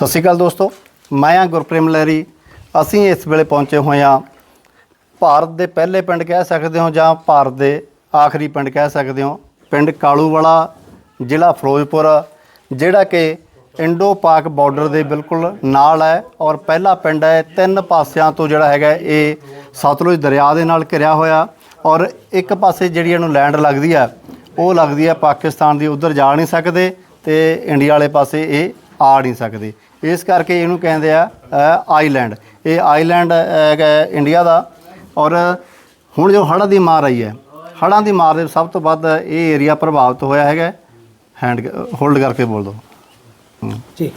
ਸਤਿ ਸ਼੍ਰੀ ਅਕਾਲ ਦੋਸਤੋ, ਮੈਂ ਆ ਗੁਰਪ੍ਰੇਮ ਲਹਿਰੀ। ਅਸੀਂ ਇਸ ਵੇਲੇ ਪਹੁੰਚੇ ਹੋਏ ਹਾਂ ਭਾਰਤ ਦੇ ਪਹਿਲੇ ਪਿੰਡ ਕਹਿ ਸਕਦੇ ਹੋ ਜਾਂ ਭਾਰਤ ਦੇ ਆਖਰੀ ਪਿੰਡ ਕਹਿ ਸਕਦੇ ਹੋ। ਪਿੰਡ ਕਾਲੂਵਾਲਾ, ਜ਼ਿਲ੍ਹਾ ਫਿਰੋਜ਼ਪੁਰ, ਜਿਹੜਾ ਕਿ ਇੰਡੋ ਪਾਕ ਬਾਰਡਰ ਦੇ ਬਿਲਕੁਲ ਨਾਲ ਹੈ ਔਰ ਪਹਿਲਾ ਪਿੰਡ ਹੈ, ਤਿੰਨ ਪਾਸਿਆਂ ਤੋਂ ਜਿਹੜਾ ਹੈਗਾ ਇਹ ਸਤਲੁਜ ਦਰਿਆ ਦੇ ਨਾਲ ਘਿਰਿਆ ਹੋਇਆ ਔਰ ਇੱਕ ਪਾਸੇ ਜਿਹੜੀ ਇਹਨੂੰ ਲੈਂਡ ਲੱਗਦੀ ਆ ਉਹ ਲੱਗਦੀ ਹੈ ਪਾਕਿਸਤਾਨ ਦੀ, ਉਧਰ ਜਾ ਨਹੀਂ ਸਕਦੇ ਤੇ ਇੰਡੀਆ ਵਾਲੇ ਪਾਸੇ ਇਹ ਆ ਨਹੀਂ ਸਕਦੇ। ਇਸ ਕਰਕੇ ਇਹਨੂੰ ਕਹਿੰਦੇ ਆ ਆਈਲੈਂਡ ਇਹ ਆਈਲੈਂਡ ਹੈਗਾ ਇੰਡੀਆ ਦਾ। ਔਰ ਹੁਣ ਜੋ ਹੜ੍ਹਾਂ ਦੀ ਮਾਰ ਆਈ ਹੈ, ਹੜ੍ਹਾਂ ਦੀ ਮਾਰ ਦੇ ਸਭ ਤੋਂ ਵੱਧ ਇਹ ਏਰੀਆ ਪ੍ਰਭਾਵਿਤ ਹੋਇਆ ਹੈਗਾ। ਹੈਂਡ ਹੋਲਡ ਕਰਕੇ ਬੋਲ ਦਿਓ ਜੀ।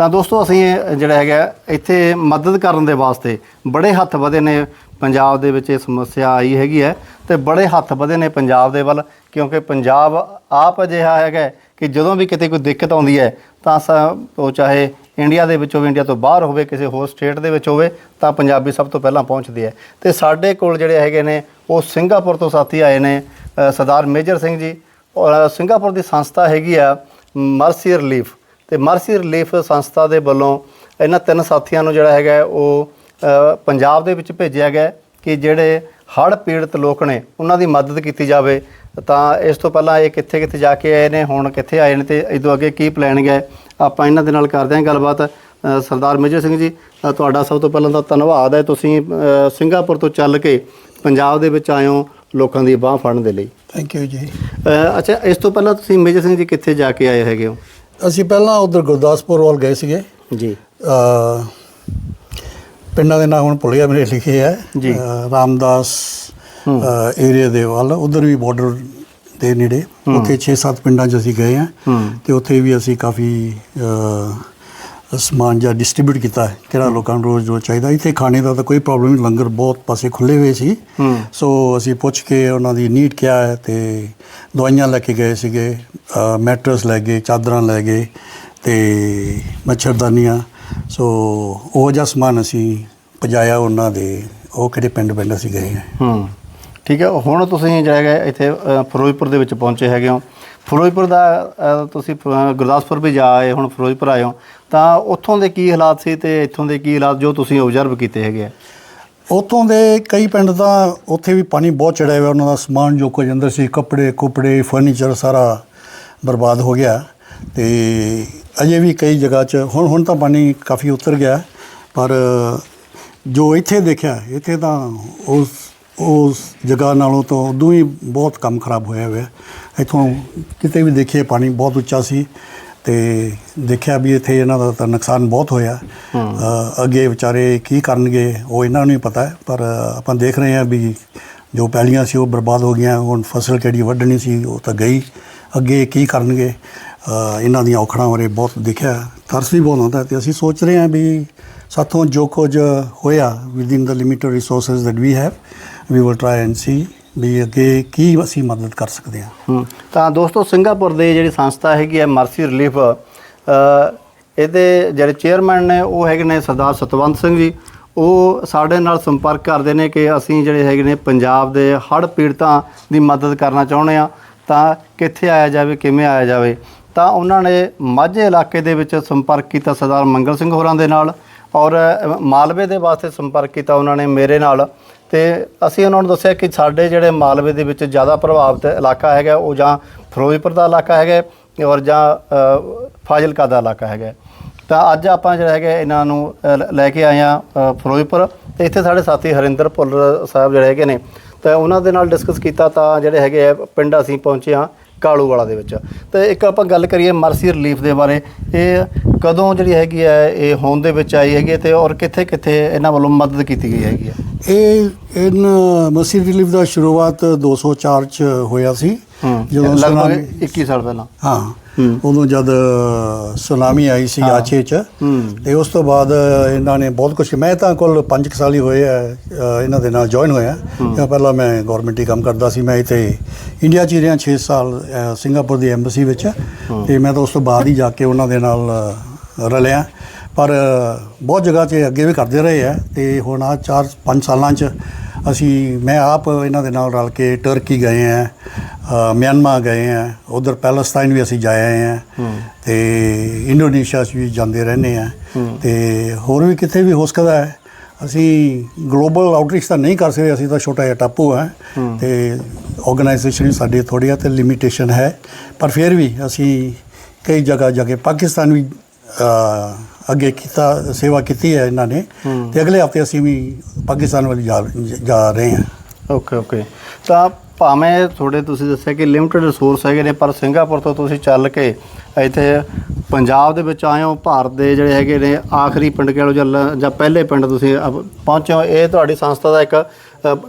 ਤਾਂ ਦੋਸਤੋ ਅਸੀਂ ਇਹ ਜਿਹੜਾ ਹੈਗਾ ਇੱਥੇ ਮਦਦ ਕਰਨ ਦੇ ਵਾਸਤੇ ਬੜੇ ਹੱਥ ਵਧੇ ਨੇ ਪੰਜਾਬ ਦੇ ਵਿੱਚ ਇਹ ਸਮੱਸਿਆ ਆਈ ਹੈਗੀ ਹੈ ਤੇ ਬੜੇ ਹੱਥ ਵਧੇ ਨੇ ਪੰਜਾਬ ਦੇ ਵੱਲ, ਕਿਉਂਕਿ ਪੰਜਾਬ ਆਪ ਅਜਿਹਾ ਹੈਗਾ ਕਿ ਜਦੋਂ ਵੀ ਕਿਤੇ ਕੋਈ ਦਿੱਕਤ ਆਉਂਦੀ ਹੈ ਤਾਂ ਸ- ਉਹ ਚਾਹੇ ਇੰਡੀਆ ਦੇ ਵਿੱਚ ਹੋਵੇ, ਇੰਡੀਆ ਤੋਂ ਬਾਹਰ ਹੋਵੇ, ਕਿਸੇ ਹੋਰ ਸਟੇਟ ਦੇ ਵਿੱਚ ਹੋਵੇ, ਤਾਂ ਪੰਜਾਬੀ ਸਭ ਤੋਂ ਪਹਿਲਾਂ ਪਹੁੰਚਦੇ ਹੈ। ਤੇ ਸਾਡੇ ਕੋਲ ਜਿਹੜੇ ਹੈਗੇ ਨੇ, ਉਹ ਸਿੰਗਾਪੁਰ ਤੋਂ ਸਾਥੀ ਆਏ ਨੇ ਸਰਦਾਰ ਮੇਜਰ ਸਿੰਘ ਜੀ। ਔਰ ਸਿੰਗਾਪੁਰ ਦੀ ਸੰਸਥਾ ਹੈਗੀ ਆ, ਮਰਸੀ ਰਿਲੀਫ। ਤੇ ਮਰਸੀ ਰਿਲੀਫ ਸੰਸਥਾ ਦੇ ਵੱਲੋਂ ਇਹਨਾਂ ਤਿੰਨ ਸਾਥੀਆਂ ਨੂੰ ਜਿਹੜਾ ਹੈਗਾ ਉਹ ਪੰਜਾਬ ਦੇ ਵਿੱਚ ਭੇਜਿਆ ਗਿਆ ਕਿ ਜਿਹੜੇ ਹੜ੍ਹ ਪੀੜਤ ਲੋਕ ਨੇ ਉਹਨਾਂ ਦੀ ਮਦਦ ਕੀਤੀ ਜਾਵੇ। ਤਾਂ ਇਸ ਤੋਂ ਪਹਿਲਾਂ ਇਹ ਕਿੱਥੇ ਕਿੱਥੇ ਜਾ ਕੇ ਆਏ ਨੇ ਹੁਣ ਕਿੱਥੇ ਆਏ ਨੇ ਤੇ ਇਦੋਂ ਅੱਗੇ ਕੀ ਪਲਾਨਿੰਗ ਹੈ ਆਪਾਂ ਇਹਨਾਂ ਦੇ ਨਾਲ ਕਰਦੇ ਹਾਂ ਗੱਲਬਾਤ। ਸਰਦਾਰ ਮੇਜਰ ਸਿੰਘ ਜੀ ਤੁਹਾਡਾ ਸਭ ਤੋਂ ਪਹਿਲਾਂ ਤਾਂ ਧੰਨਵਾਦ ਹੈ ਤੁਸੀਂ ਸਿੰਗਾਪੁਰ ਤੋਂ ਚੱਲ ਕੇ ਪੰਜਾਬ ਦੇ ਵਿੱਚ ਆਏ ਹੋ ਲੋਕਾਂ ਦੀ ਬਾਹ ਫੜਨ ਦੇ ਲਈ। ਥੈਂਕ ਯੂ ਜੀ। ਅੱਛਾ ਇਸ ਤੋਂ ਪਹਿਲਾਂ ਤੁਸੀਂ ਮੇਜਰ ਸਿੰਘ ਜੀ ਕਿੱਥੇ ਜਾ ਕੇ ਆਏ ਹੈਗੇ ਹੋ? ਅਸੀਂ ਪਹਿਲਾਂ ਉਧਰ ਗੁਰਦਾਸਪੁਰ ਵੱਲ ਗਏ ਸੀਗੇ। ਜੀ। ਅ ਪਿੰਡਾਂ ਦੇ ਨਾਮ ਹੁਣ ਭੁੱਲ ਗਿਆ ਮੇਰੇ ਲਿਖੇ ਹੈ ਜੀ। ਰਾਮਦਾਸ ਏਰੀਆ ਦੇ ਵੱਲ। ਉਧਰ ਵੀ ਬਾਰਡਰ ਦੇ ਨੇੜੇ। ਉੱਥੇ 6-7 ਪਿੰਡਾਂ 'ਚ ਅਸੀਂ ਗਏ ਹੂੰ। ਤੇ ਉੱਥੇ ਵੀ ਅਸੀਂ ਕਾਫੀ ਅ, ਸਮਾਨ ਜਾਂ ਡਿਸਟ੍ਰੀਬਿਊਟ ਕੀਤਾ ਹੈ ਕਿਹੜਾ ਲੋਕਾਂ ਨੂੰ ਰੋਜ਼ ਰੋਜ਼ ਚਾਹੀਦਾ ਇੱਥੇ ਖਾਣੇ ਦਾ ਤਾਂ ਕੋਈ ਪ੍ਰੋਬਲਮ ਨਹੀਂ ਲੰਗਰ ਬਹੁਤ ਪਾਸੇ ਖੁੱਲੇ ਹੋਏ ਸੀ। ਸੋ ਅਸੀਂ ਪੁੱਛ ਕੇ ਉਹਨਾਂ ਦੀ ਨੀਡ ਕਿਆ ਹੈ ਤੇ ਦਵਾਈਆਂ ਲੈ ਕੇ ਗਏ ਸੀਗੇ ਮੈਟਰਸ ਲੈ ਗਏ ਚਾਦਰਾਂ ਲੈ ਗਏ ਤੇ ਮੱਛਰਦਾਨੀਆਂ ਸੋ ਉਹ ਜਿਹਾ ਸਮਾਨ ਅਸੀਂ ਪਜਾਇਆ ਉਹਨਾਂ ਦੇ ਉਹ ਕਿਹੜੇ ਪਿੰਡ ਪਿੰਡ ਅਸੀਂ ਗਏ ਹਾਂ। ਹੂੰ ਠੀਕ ਹੈ। ਹੁਣ ਤੁਸੀਂ ਜਿਹੜਾ ਹੈਗਾ ਇੱਥੇ ਅ, ਫਿਰੋਜ਼ਪੁਰ ਦੇ ਵਿੱਚ ਪਹੁੰਚੇ ਹੈਗੇ ਹੋ। ਫਿਰੋਜ਼ਪੁਰ ਦਾ ਅ, ਤੁਸੀਂ ਫਿ- ਗੁਰਦਾਸਪੁਰ ਵੀ ਜਾ ਆਏ ਹੁਣ ਫਿਰੋਜ਼ਪੁਰ ਆਏ ਹੋ। ਤਾਂ ਉੱਥੋਂ ਦੇ ਕੀ ਹਾਲਾਤ ਸੀ ਤੇ ਇੱਥੋਂ ਦੇ ਕੀ ਹਾਲਾਤ ਜੋ ਤੁਸੀਂ ਆਬਜ਼ਰਵ ਕੀਤੇ ਹੈਗੇ ਆ? ਉੱਥੋਂ ਦੇ ਕਈ ਪਿੰਡ ਤਾਂ ਉੱਥੇ ਵੀ ਪਾਣੀ ਬਹੁਤ ਚੜਿਆ ਹੋਇਆ, ਉਹਨਾਂ ਦਾ ਸਮਾਨ ਜੋ ਕੁਝ ਅੰਦਰ ਸੀ, ਕੱਪੜੇ, ਕੁਪੜੇ ਫਰਨੀਚਰ ਸਾਰਾ ਬਰਬਾਦ ਹੋ ਗਿਆ ਤੇ ਅਜੇ ਵੀ ਕਈ ਜਗ੍ਹਾ 'ਚ, ਹੁਣ ਹੁਣ ਤਾਂ ਪਾਣੀ ਕਾਫੀ ਉਤਰ ਗਿਆ, ਪਰ ਜੋ ਇੱਥੇ ਦੇਖਿਆ, ਇੱਥੇ ਤਾਂ ਉਸ ਉਸ ਜਗ੍ਹਾ ਨਾਲੋਂ ਤਾਂ ਉਦੋਂ ਹੀ ਬਹੁਤ ਕੰਮ ਖਰਾਬ ਹੋਇਆ ਹੋਇਆ। ਇੱਥੋਂ ਕਿਤੇ ਵੀ ਦੇਖੀਏ, ਪਾਣੀ ਬਹੁਤ ਉੱਚਾ ਸੀ। ਤੇ ਦੇਖਿਆ ਵੀ ਇੱਥੇ ਇਹਨਾਂ ਦਾ ਤਾਂ ਨੁਕਸਾਨ ਬਹੁਤ ਹੋਇਆ। ਅ, ਅੱਗੇ ਵਿਚਾਰੇ ਕੀ ਕਰਨਗੇ ਉਹ ਇਹਨਾਂ ਨੂੰ ਹੀ ਪਤਾ ਹੈ ਪਰ ਆਪਾਂ ਦੇਖ ਰਹੇ ਹਾਂ ਵੀ ਜੋ ਪੈਲੀਆਂ ਸੀ ਉਹ ਬਰਬਾਦ ਹੋ ਗਈਆਂ ਹੁਣ ਫਸਲ ਕਿਹੜੀ ਵੱਢਣੀ ਸੀ ਉਹ ਤਾਂ ਗਈ। ਅੱਗੇ ਕੀ ਕਰਨਗੇ ਅ, ਇਹਨਾਂ ਦੀਆਂ ਔਖੜਾਂ ਬਾਰੇ ਬਹੁਤ ਦੇਖਿਆ ਤਰਸ ਵੀ ਬਹੁਤ ਆਉਂਦਾ ਤੇ ਅਸੀਂ ਸੋਚ ਰਹੇ ਹਾਂ ਵੀ ਸਾਥੋਂ ਜੋ ਕੁਝ ਹੋਇਆ within the limited resources that we have we will try and see ਵੀ ਅੱਗੇ ਕੀ ਅਸੀਂ ਮਦਦ ਕਰ ਸਕਦੇ ਹਾਂ। ਤਾਂ ਦੋਸਤੋ, ਸਿੰਗਾਪੁਰ ਦੇ ਜਿਹੜੀ ਸੰਸਥਾ ਹੈਗੀ ਹੈ, ਮਰਸੀ ਰਿਲੀਫ ਇਹਦੇ ਜਿਹੜੇ ਚੇਅਰਮੈਨ ਨੇ, ਉਹ ਹੈਗੇ ਨੇ ਸਰਦਾਰ ਸਤਵੰਤ ਸਿੰਘ ਜੀ। ਉਹ ਸਾਡੇ ਨਾਲ ਸੰਪਰਕ ਕਰਦੇ ਨੇ ਕਿ ਅਸੀਂ ਜਿਹੜੇ ਹੈਗੇ ਨੇ ਪੰਜਾਬ ਦੇ ਹੜ੍ਹ ਪੀੜਤਾਂ ਦੀ ਮਦਦ ਕਰਨਾ ਚਾਹੁੰਦੇ ਆ ਤਾਂ ਕਿੱਥੇ ਆਇਆ ਜਾਵੇ, ਕਿਵੇਂ ਆਇਆ ਜਾਵੇ। ਤਾਂ ਉਹਨਾਂ ਨੇ ਮਾਝੇ ਇਲਾਕੇ ਦੇ ਵਿੱਚ ਸੰਪਰਕ ਕੀਤਾ ਸਰਦਾਰ ਮੰਗਲ ਸਿੰਘ ਹੋਰਾਂ ਦੇ ਨਾਲ ਔਰ ਮਾਲਵੇ ਦੇ ਵਾਸਤੇ ਸੰਪਰਕ ਕੀਤਾ ਉਹਨਾਂ ਨੇ ਮੇਰੇ ਨਾਲ। ਤੇ ਅਸੀਂ ਉਹਨਾਂ ਨੂੰ ਦੱਸਿਆ ਕਿ ਸਾਡੇ ਜਿਹੜੇ ਮਾਲਵੇ ਦੇ ਵਿੱਚ ਜ਼ਿਆਦਾ ਪ੍ਰਭਾਵਿਤ ਇਲਾਕਾ ਹੈਗਾ, ਉਹ ਜਾਂ ਫਿਰੋਜ਼ਪੁਰ ਦਾ ਇਲਾਕਾ ਹੈਗਾ ਔਰ ਜਾਂ ਫਾਜ਼ਿਲਕਾ ਦਾ ਇਲਾਕਾ ਹੈਗਾ। ਤਾਂ ਅੱਜ ਆਪਾਂ ਜਿਹੜਾ ਹੈਗਾ, ਇਹਨਾਂ ਨੂੰ ਲ- ਲੈ ਕੇ ਆਏ ਆ ਫਿਰੋਜ਼ਪੁਰ। ਤੇ ਇੱਥੇ ਸਾਡੇ ਸਾਥੀ ਹਰਿੰਦਰ ਭੁੱਲਰ ਸਾਹਿਬ ਜਿਹੜੇ ਹੈਗੇ ਨੇ, ਤਾਂ ਉਹਨਾਂ ਦੇ ਨਾਲ ਡਿਸਕਸ ਕੀਤਾ ਤਾਂ ਜਿਹੜੇ ਹੈਗੇ ਆ, ਪਿੰਡ ਅਸੀਂ ਪਹੁੰਚੇ ਆ ਕਾਲੂਵਾਲਾ ਦੇ ਵਿੱਚ। ਤੇ ਇੱਕ ਆਪਾਂ ਗੱਲ ਕਰੀਏ ਮਰਸੀ ਰਿਲੀਫ ਦੇ ਬਾਰੇ, ਇਹ ਕਦੋਂ ਜਿਹੜੀ ਹੈਗੀ ਹੈ ਇਹ ਹੋਂਦ ਦੇ ਵਿੱਚ ਆਈ ਹੈਗੀ ਹੈ ਤੇ ਔਰ ਕਿੱਥੇ ਕਿੱਥੇ ਇਹਨਾਂ ਵੱਲੋਂ ਮਦਦ ਕੀਤੀ ਗਈ ਹੈਗੀ ਹੈ ਇਹ ਇਨ ਮਸੀਹ ਰਿਲੀਫ ਦਾ ਸ਼ੁਰੂਆਤ 204 ਚ ਹੋਇਆ ਸੀ। ਜਦੋਂ ਲਗਭਗ ਸੁਨਾਮੀ 21 ਸਾਲ ਪਹਿਲਾਂ। ਹਾਂ। ਉਦੋਂ ਜਦ ਸੁਨਾਮੀ ਆਈ ਸੀ। ਆਛੇ ਚ। ਤੇ ਉਸ ਤੋਂ ਬਾਅਦ ਇਹਨਾਂ ਨੇ ਬਹੁਤ ਕੁਝ ਮੈਂ ਤਾਂ ਕੋਲ 5 ਸਾਲ ਹੀ ਹੋਏ ਆ ਇਹਨਾਂ ਦੇ ਨਾਲ ਜੁਆਇਨ ਹੋਇਆ। ਜਾਂ ਪਹਿਲਾਂ ਮੈਂ ਗਵਰਨਮੈਂਟ ਹੀ ਕੰਮ ਕਰਦਾ ਸੀ। ਮੈਂ ਇੱਥੇ ਇੰਡੀਆ 'ਚ ਰਿਹਾ 6 ਸਾਲ ਸਿੰਗਾਪੁਰ ਦੀ ਐਮਬੈਸੀ ਵਿੱਚ। ਤੇ ਮੈਂ ਤਾਂ ਉਸ ਤੋਂ ਬਾਅਦ ਹੀ ਜਾ ਕੇ ਉਹਨਾਂ ਦੇ ਨਾਲ ਰਲਿਆ। ਪਰ ਬਹੁਤ ਜਗ੍ਹਾ 'ਤੇ ਅੱਗੇ ਵੀ ਕਰਦੇ ਰਹੇ ਆ ਤੇ ਹੁਣ ਆ 4 5 ਸਾਲਾਂ 'ਚ ਅਸੀਂ ਮੈਂ ਆਪ ਇਹਨਾਂ ਦੇ ਨਾਲ ਰਲ ਕੇ ਟਰਕੀ ਗਏ ਆ ਅ, ਮਿਆਂਮਾਰ ਗਏ ਆ ਉਧਰ ਪੈਲਸਤਾਈਨ ਵੀ ਅਸੀਂ ਜਾਏ ਆਏ ਆ ਤੇ ਇੰਡੋਨੇਸ਼ੀਆ 'ਚ ਵੀ ਜਾਂਦੇ ਰਹਿੰਦੇ ਆ ਤੇ ਹੋਰ ਵੀ ਕਿਤੇ ਵੀ ਹੋ ਸਕਦਾ ਹੈ। ਅਸੀਂ ਗਲੋਬਲ ਆਊਟਰੀਚ ਤਾਂ ਨਹੀਂ ਕਰ ਸਕਦੇ ਅਸੀਂ ਤਾਂ ਛੋਟਾ ਜਿਹਾ ਟਾਪੂ ਹੈ। ਤੇ ਆਰਗੇਨਾਈਜੇਸ਼ਨ ਵੀ ਸਾਡੀ ਥੋੜ੍ਹੀ ਆ ਤੇ ਲਿਮਿਟੇਸ਼ਨ ਹੈ। ਪਰ ਫਿਰ ਵੀ ਅਸੀਂ ਕਈ ਜਗ੍ਹਾ ਜਾ ਕੇ ਪਾਕਿਸਤਾਨ ਵੀ ਅੱਗੇ ਕੀਤਾ, ਸੇਵਾ ਕੀਤੀ ਹੈ ਇਹਨਾਂ ਨੇ। ਤੇ ਅਗਲੇ ਹਫ਼ਤੇ ਅਸੀਂ ਵੀ ਪਾਕਿਸਤਾਨ ਵੱਲ ਜਾ ਜਾ ਰਹੇ ਹਾਂ। ਓਕੇ ਓਕੇ ਤਾਂ ਭਾਵੇਂ ਤੁਹਾਡੇ ਤੁਸੀਂ ਦੱਸਿਆ ਕਿ ਲਿਮਟਿਡ ਰਿਸੋਰਸ ਹੈਗੇ ਨੇ, ਪਰ ਸਿੰਗਾਪੁਰ ਤੋਂ ਤੁਸੀਂ ਚੱਲ ਕੇ ਇੱਥੇ ਪੰਜਾਬ ਦੇ ਵਿੱਚ ਆਏ ਹੋ, ਭਾਰਤ ਦੇ ਜਿਹੜੇ ਹੈਗੇ ਨੇ, ਆਖਰੀ ਪਿੰਡ ਕਹਿ ਲਓ ਜਾਂ ਪਹਿਲੇ ਪਿੰਡ ਤੁਸੀਂ ਅਪ- ਪਹੁੰਚੇ ਹੋ, ਇਹ ਤੁਹਾਡੀ ਸੰਸਥਾ ਦਾ ਇੱਕ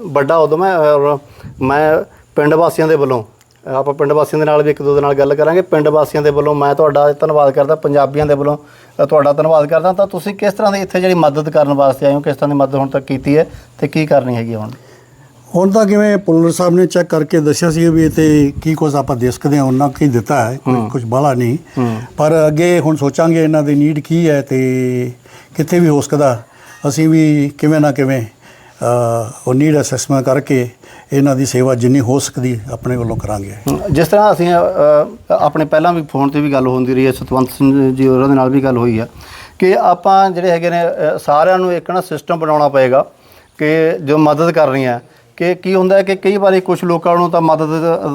ਵੱਡਾ ਉਦਮ ਹੈ ਔਰ ਮੈਂ ਪਿੰਡ ਵਾਸੀਆਂ ਦੇ ਵੱਲੋਂ ਆਪਾਂ ਪਿੰਡ ਵਾਸੀਆਂ ਦੇ ਨਾਲ ਵੀ ਇੱਕ ਦੋ ਦੇ ਨਾਲ ਗੱਲ ਕਰਾਂਗੇ। ਪਿੰਡ ਵਾਸੀਆਂ ਦੇ ਵੱਲੋਂ ਮੈਂ ਤੁਹਾਡਾ ਧੰਨਵਾਦ ਕਰਦਾ ਪੰਜਾਬੀਆਂ ਦੇ ਵੱਲੋਂ ਤੁਹਾਡਾ ਧੰਨਵਾਦ ਕਰਦਾ। ਤਾਂ ਤੁਸੀਂ ਕਿਸ ਤਰ੍ਹਾਂ ਦੀ ਇੱਥੇ ਜਿਹੜੀ ਮਦਦ ਕਰਨ ਵਾਸਤੇ ਆਏ ਹੋ ਕਿਸ ਤਰ੍ਹਾਂ ਦੀ ਮਦਦ ਹੁਣ ਤੱਕ ਕੀਤੀ ਹੈ ਤੇ ਕੀ ਕਰਨੀ ਹੈਗੀ ਹੁਣ? ਹੁਣ ਤਾਂ ਕਿਵੇਂ ਪੁਲਰ ਸਾਹਿਬ ਨੇ ਚੈੱਕ ਕਰਕੇ ਦੱਸਿਆ ਸੀ ਵੀ ਤੇ ਕੀ ਕੁਝ ਆਪਾਂ ਦੇ ਸਕਦੇ ਹਾਂ ਉਹਨਾਂ ਕੀ ਦਿੱਤਾ ਹੈ ਕੁਝ ਬਾਹਲਾ ਨਹੀਂ। ਪਰ ਅੱਗੇ ਹੁਣ ਸੋਚਾਂਗੇ ਇਹਨਾਂ ਦੀ ਨੀਡ ਕੀ ਹੈ ਤੇ ਕਿੱਥੇ ਵੀ ਹੋ ਸਕਦਾ। ਅਸੀਂ ਵੀ ਕਿਵੇਂ ਨਾ ਕਿਵੇਂ ਉਹ ਨੀਡ ਅਸੈਸਮੈਂਟ ਕਰਕੇ ਇਹਨਾਂ ਦੀ ਸੇਵਾ ਜਿੰਨੀ ਹੋ ਸਕਦੀ ਆਪਣੇ ਵੱਲੋਂ ਕਰਾਂਗੇ। ਜਿਸ ਤਰ੍ਹਾਂ ਅਸੀਂ ਅ, ਆਪਣੇ ਪਹਿਲਾਂ ਵੀ ਫੋਨ ਤੇ ਵੀ ਗੱਲ ਹੁੰਦੀ ਰਹੀ ਹੈ ਸਤਵੰਤ ਸਿੰਘ ਜੀ ਉਹਨਾਂ ਦੇ ਨਾਲ ਵੀ ਗੱਲ ਹੋਈ ਆ ਕਿ ਆਪਾਂ ਜਿਹੜੇ ਹੈਗੇ ਨੇ ਅ, ਸਾਰਿਆਂ ਨੂੰ ਇੱਕ ਨਾ ਸਿਸਟਮ ਬਣਾਉਣਾ ਪਏਗਾ ਕਿ ਜੋ ਮਦਦ ਕਰਨੀ ਹੈ। ਕਿ ਕੀ ਹੁੰਦਾ ਹੈ ਕਿ ਕਈ ਵਾਰੀ ਕੁਝ ਲੋਕਾਂ ਨੂੰ ਤਾਂ ਮਦਦ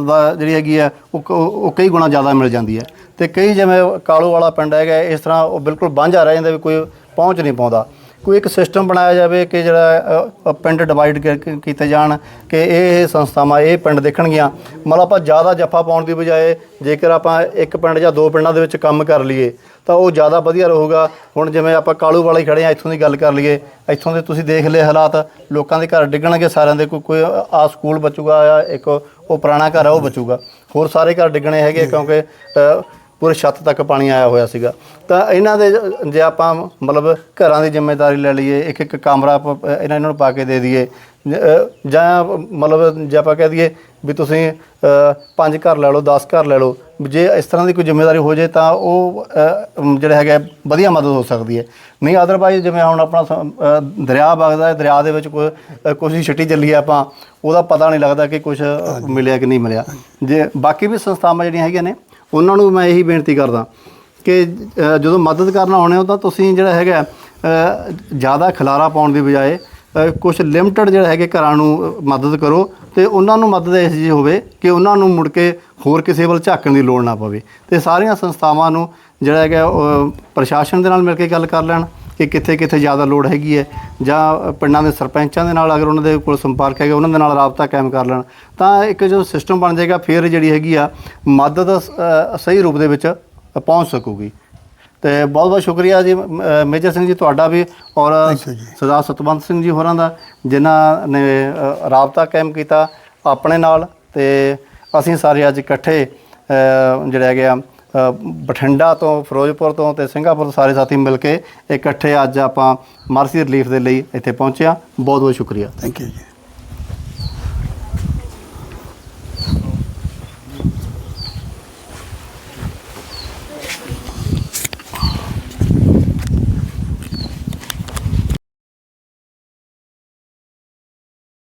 ਦਾ ਜਿਹੜੀ ਹੈਗੀ ਹੈ ਉਹ ਕ- ਉਹ ਕਈ ਗੁਣਾ ਜ਼ਿਆਦਾ ਮਿਲ ਜਾਂਦੀ ਹੈ। ਤੇ ਕਈ ਜਿਵੇਂ ਕਾਲੋ ਵਾਲਾ ਪਿੰਡ ਹੈਗਾ ਇਸ ਤਰ੍ਹਾਂ ਉਹ ਬਿਲਕੁਲ ਵਾਂਝਾ ਰਹਿ ਜਾਂਦਾ ਵੀ ਕੋਈ ਪਹੁੰਚ ਨਹੀਂ ਪਾਉਂਦਾ। ਕੋਈ ਇੱਕ ਸਿਸਟਮ ਬਣਾਇਆ ਜਾਵੇ ਕਿ ਜਿਹੜਾ ਅ, ਅ, ਪਿੰਡ ਡਿਵਾਈਡ ਕੀਤੇ ਜਾਣ ਕਿ ਇਹ ਇਹ ਸੰਸਥਾਵਾਂ ਇਹ ਪਿੰਡ ਦੇਖਣਗੀਆਂ। ਮਤਲਬ ਆਪਾਂ ਜ਼ਿਆਦਾ ਜੱਫਾ ਪਾਉਣ ਦੀ ਬਜਾਏ ਜੇਕਰ ਆਪਾਂ ਇੱਕ ਪਿੰਡ ਜਾਂ ਦੋ ਪਿੰਡਾਂ ਦੇ ਵਿੱਚ ਕੰਮ ਕਰ ਲਈਏ ਤਾਂ ਉਹ ਜ਼ਿਆਦਾ ਵਧੀਆ ਰਹੂਗਾ। ਹੁਣ ਜਿਵੇਂ ਆਪਾਂ ਕਾਲੂ ਵਾਲੇ ਖੜੇ ਆ ਇੱਥੋਂ ਦੀ ਗੱਲ ਕਰ ਲਈਏ ਇੱਥੋਂ ਦੇ ਤੁਸੀਂ ਦੇਖ ਲਏ ਹਾਲਾਤ ਲੋਕਾਂ ਦੇ ਘਰ ਡਿੱਗਣਗੇ ਸਾਰਿਆਂ ਦੇ ਕੋਈ ਕੋਈ ਆ ਸਕੂਲ ਬਚੂਗਾ ਆ ਇੱਕ ਉਹ ਪੁਰਾਣਾ ਘਰ ਆ ਉਹ ਬਚੂਗਾ। ਹੋਰ ਸਾਰੇ ਘਰ ਡਿੱਗਣੇ ਹੈਗੇ ਕਿਉਂਕਿ ਅ, ਪੂਰੇ ਛੱਤ ਤੱਕ ਪਾਣੀ ਆਇਆ ਹੋਇਆ ਸੀਗਾ। ਤਾਂ ਇਹਨਾਂ ਦੇ ਜ- ਆਪਾਂ ਮਤਲਬ ਘਰਾਂ ਦੀ ਜ਼ਿੰਮੇਵਾਰੀ ਲੈ ਲਈਏ ਇੱਕ ਇੱਕ ਕਮਰਾ ਆਪਾਂ ਇਹਨਾਂ ਇਹਨਾਂ ਨੂੰ ਪਾ ਕੇ ਦੇ ਦਈਏ। ਜ- ਮਤਲਬ ਜੇ ਆਪਾਂ ਕਹਿ ਦਈਏ ਵੀ ਤੁਸੀਂ ਪੰਜ ਘਰ ਲੈ ਲਓ 10 ਘਰ ਲੈ ਲਓ ਜੇ ਇਸ ਤਰ੍ਹਾਂ ਦੀ ਕੋਈ ਜ਼ਿੰਮੇਵਾਰੀ ਹੋ ਜੇ ਤਾਂ ਉਹ ਜਿਹੜਾ ਹੈਗਾ ਵਧੀਆ ਮਦਦ ਹੋ ਸਕਦੀ ਹੈ। ਨਹੀਂ ਅਦਰਵਾਈਜ਼ ਜਿਵੇਂ ਹੁਣ ਆਪਣਾ ਦਰਿਆ ਵਗਦਾ ਹੈ ਦਰਿਆ ਦੇ ਵਿੱਚ ਕੋਈ ਹੀ ਛਿੱਟੀ ਚੱਲੀ ਹੈ ਆਪਾਂ ਉਹਦਾ ਪਤਾ ਨਹੀਂ ਲੱਗਦਾ ਕਿ ਕੁਝ ਮਿਲਿਆ ਕਿ ਨਹੀਂ ਮਿਲਿਆ। ਜੇ ਬਾਕੀ ਵੀ ਸੰਸਥਾਵਾਂ ਜਿਹੜੀਆਂ ਹੈਗੀਆਂ ਨੇ ਉਹਨਾਂ ਨੂੰ ਮੈਂ ਇਹੀ ਬੇਨਤੀ ਕਰਦਾ ਕਿ ਜਦੋਂ ਮਦਦ ਕਰਨਾ ਹੋਣੇ ਹੋ ਤਾਂ ਤੁਸੀਂ ਜਿਹੜਾ ਹੈਗਾ ਜ਼ਿਆਦਾ ਖਲਾਰਾ ਪਾਉਣ ਦੀ ਬਜਾਏ ਕੁਝ ਲਿਮਟਡ ਜਿਹੜਾ ਹੈਗੇ ਘਰਾਂ ਨੂੰ ਮਦਦ ਕਰੋ ਤੇ ਉਹਨਾਂ ਨੂੰ ਮਦਦ ਇਸ ਜੀ ਹੋਵੇ ਕਿ ਉਹਨਾਂ ਨੂੰ ਮੁੜ ਕੇ ਹੋਰ ਕਿਸੇ ਵੱਲ ਝਾਕਣ ਦੀ ਲੋੜ ਨਾ ਪਵੇ। ਤੇ ਸਾਰੀਆਂ ਸੰਸਥਾਵਾਂ ਨੂੰ ਜਿਹੜਾ ਹੈਗਾ ਪ੍ਰਸ਼ਾਸਨ ਦੇ ਨਾਲ ਮਿਲ ਕੇ ਗੱਲ ਕਰ ਲੈਣ ਕਿ ਕਿੱਥੇ ਕਿੱਥੇ ਜ਼ਿਆਦਾ ਲੋੜ ਹੈਗੀ ਹੈ ਜਾਂ ਪਿੰਡਾਂ ਦੇ ਸਰਪੰਚਾਂ ਦੇ ਨਾਲ ਅਗਰ ਉਹਨਾਂ ਦੇ ਕੋਲ ਸੰਪਰਕ ਹੈਗਾ ਉਹਨਾਂ ਦੇ ਨਾਲ ਰਾਬਤਾ ਕਾਇਮ ਕਰ ਲੈਣ ਤਾਂ ਇੱਕ ਜੋ ਸਿਸਟਮ ਬਣ ਜਾਏਗਾ ਫਿਰ ਜਿਹੜੀ ਹੈਗੀ ਆ ਮਦਦ ਸਹੀ ਰੂਪ ਦੇ ਵਿੱਚ ਪਹੁੰਚ ਸਕੂਗੀ ਤੇ ਬਹੁਤ ਬਹੁਤ ਸ਼ੁਕਰੀਆ ਜੀ ਮੇਜਰ ਸਿੰਘ ਜੀ ਤੁਹਾਡਾ ਵੀ ਔਰ। ਸਰਦਾਰ ਸਤਵੰਤ ਸਿੰਘ ਜੀ ਹੋਰਾਂ ਦਾ ਜਿਨ੍ਹਾਂ ਨੇ ਰਾਬਤਾ ਕਾਇਮ ਕੀਤਾ ਆਪਣੇ ਨਾਲ ਤੇ ਅਸੀਂ ਸਾਰੇ ਅੱਜ ਇਕੱਠੇ ਜਿਹੜਾ ਹੈਗੇ ਆ ਅ, ਬਠਿੰਡਾ ਤੋਂ, ਫਿਰੋਜ਼ਪੁਰ ਤੋਂ ਤੇ ਸਿੰਗਾਪੁਰ ਤੋਂ ਸਾਰੇ ਸਾਥੀ ਮਿਲ ਕੇ ਇਕੱਠੇ ਅੱਜ ਆਪਾਂ ਮਰਸੀ ਰਿਲੀਫ ਦੇ ਲਈ ਇੱਥੇ ਪਹੁੰਚਿਆ ਬਹੁਤ ਬਹੁਤ ਸ਼ੁਕਰੀਆ। ਥੈਂਕ ਯੂ ਜੀ।